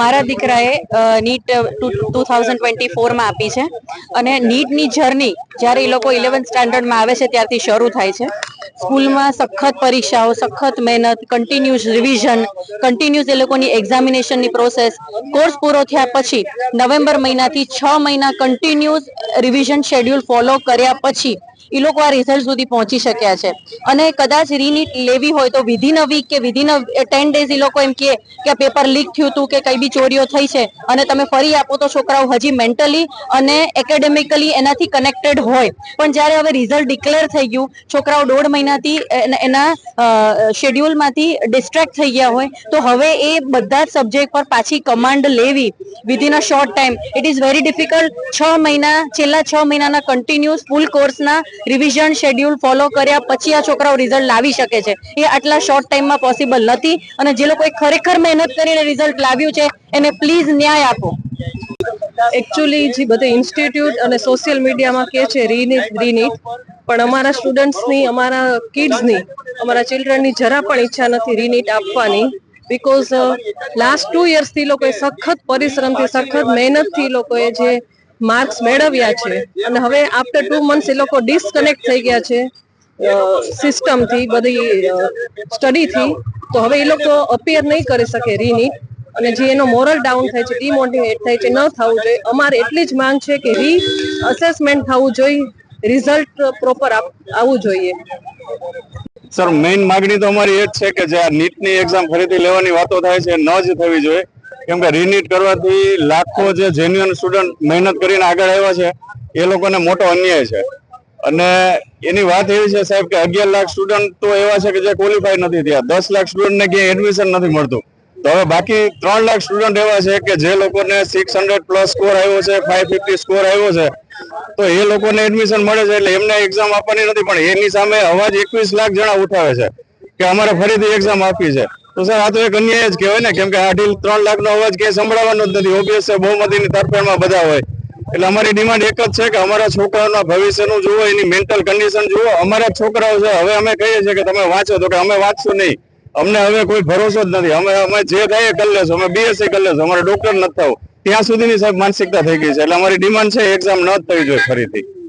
મારા દીકરાએ NEET two thousand twenty ફોરમાં આપી છે. અને નીટની જર્ની જ્યારે એ લોકો ઇલેવન્થ સ્ટાન્ડર્ડમાં આવે છે ત્યારથી શરૂ થાય છે. સ્કૂલમાં સખત પરીક્ષાઓ, સખત મહેનત કન્ટિન્યુઅસ રિવિઝન કન્ટિન્યુઅસ એ લોકોની એક્ઝામિનેશનની પ્રોસેસ કોર્સ પૂરો થયા પછી નવેમ્બર મહિનાથી છ મહિના કન્ટિન્યુઅસ રિવિઝન શેડ્યુલ ફોલો કર્યા પછી એ લોકો આ રિઝલ્ટ સુધી પહોંચી શક્યા છે. અને કદાચ રીનીટ લેવી હોય તો વિધિન અ વીક કે વિધિન અ ટેન ડેઝ એ લોકો એમ કહે કે આ પેપર લીક થયું હતું કે કઈ બી ચોરીઓ થઈ છે. અને તમે ફરી આપો તો છોકરાઓ હજી મેન્ટલી અને એકેડેમિકલી એનાથી કનેક્ટેડ હોય. પણ જ્યારે હવે રિઝલ્ટ ડિક્લેર થઈ ગયું, છોકરાઓ દોઢ મહિનાથી એના- શેડ્યુલમાંથી ડિસ્ટ્રેક્ટ થઈ ગયા હોય, તો હવે એ બધા જ સબ્જેક્ટ પર પાછી કમાન્ડ લેવી within a short time it is very difficult છ મહિના, છેલ્લા છ મહિનાના કન્ટિન્યુઅસ ફૂલ કોર્સના રિવિઝન શેડ્યુલ ફોલો કર્યા પછી આ છોકરાઓ રિઝલ્ટ લાવી શકે છે. એ આટલા શોર્ટ ટાઈમમાં પોસિબલ નથી અને જે લોકોએ ખરેખર મહેનત કરીને રિઝલ્ટ લાવ્યું છે, એને પ્લીઝ ન્યાય આપો. એકચ્યુઅલી જે બધે ઇન્સ્ટિટ્યૂટ અને સોશિયલ મીડિયામાં કે છે રીનીટ રીનીટ પણ અમારા સ્ટુડન્ટ્સની અમારા કિડ્સની અમારા ચિલ્ડ્રનની જરા પણ ઈચ્છા નથી રીનીટ આપવાની બીકોઝ લાસ્ટ ટુ યર્સથી લોકોએ સખત પરિશ્રમથી, સખત મહેનતથી લોકોએ જે માર્ક્સ મેળવ્યા છે. અને હવે આફ્ટર ટુ મંથ્સ એ લોકો ડિસકનેક્ટ થઈ ગયા છે સિસ્ટમથી બધી સ્ટડીથી તો હવે એ લોકો અપિયર નહીં કરી શકે રીનીટ અને જે એનો મોરલ ડાઉન થાય છે ડિમોટિવેટ થાય છે, ન થવું જોઈએ. અમારે એટલી જ માંગ છે કે રી અસેસમેન્ટ થવું જોઈએ રિઝલ્ટ પ્રોપર આવવું જોઈએ. સર મેઇન માગણી તો અમારી એ જ છે કે જે આ નીટની એક્ઝામ ફરીથી લેવાની વાતો થાય છે, ન જ થવી જોઈએ. કેમ કે રીનીટ કરવાથી લાખો જે જેન્યુઅન સ્ટુડન્ટ મહેનત કરીને આગળ આવ્યા છે, એ લોકોને મોટો અન્યાય છે. અને એની વાત એવી છે સાહેબ કે અગિયાર લાખ સ્ટુડન્ટ તો એવા છે કે જે ક્વોલિફાય નથી થયા. દસ લાખ સ્ટુડન્ટને ક્યાંય એડમિશન નથી મળતું. તો હવે બાકી ત્રણ લાખ સ્ટુડન્ટ એવા છે કે જે લોકોને સિક્સ હંડ્રેડ પ્લસ સ્કોર આવ્યો છે ફાઈવ ફિફ્ટી સ્કોર આવ્યો છે, તો એ લોકોને એડમિશન મળે છે એટલે એમને એક્ઝામ આપવાની નથી. પણ એની સામે અવાજ એકવીસ લાખ જણા ઉઠાવે છે કે અમારે ફરીથી એક્ઝામ આપી છે. તો સર, આ તો એક અન્યાય જ કહેવાય ને. કેમ કે આ ઢીલ ત્રણ લાખનો અવાજ ક્યાંય સંભળાવવાનો જ નથી. ઓબ્વિયસ છે, બહુમતીની તરફેણમાં બધા હોય. એટલે અમારી ડિમાન્ડ એક જ છે કે અમારા છોકરાઓના ભવિષ્યનું જુઓ, એની મેન્ટલ કન્ડિશન જુઓ. અમારા છોકરાઓ છે. હવે અમે કહીએ છીએ કે તમે વાંચો. તો કે અમે વાંચશું નહીં. અમને હવે કોઈ ભરોસો જ નથી. અમે અમે જે કહીએ કરી લેશું. અમે બીએસસી કરી લેશું. અમારે ડોક્ટર નથી થવું. ત્યાં સુધીની સાહેબ માનસિકતા થઈ ગઈ છે. એટલે અમારી ડિમાન્ડ છે એક્ઝામ ન થવી જોઈએ ફરીથી.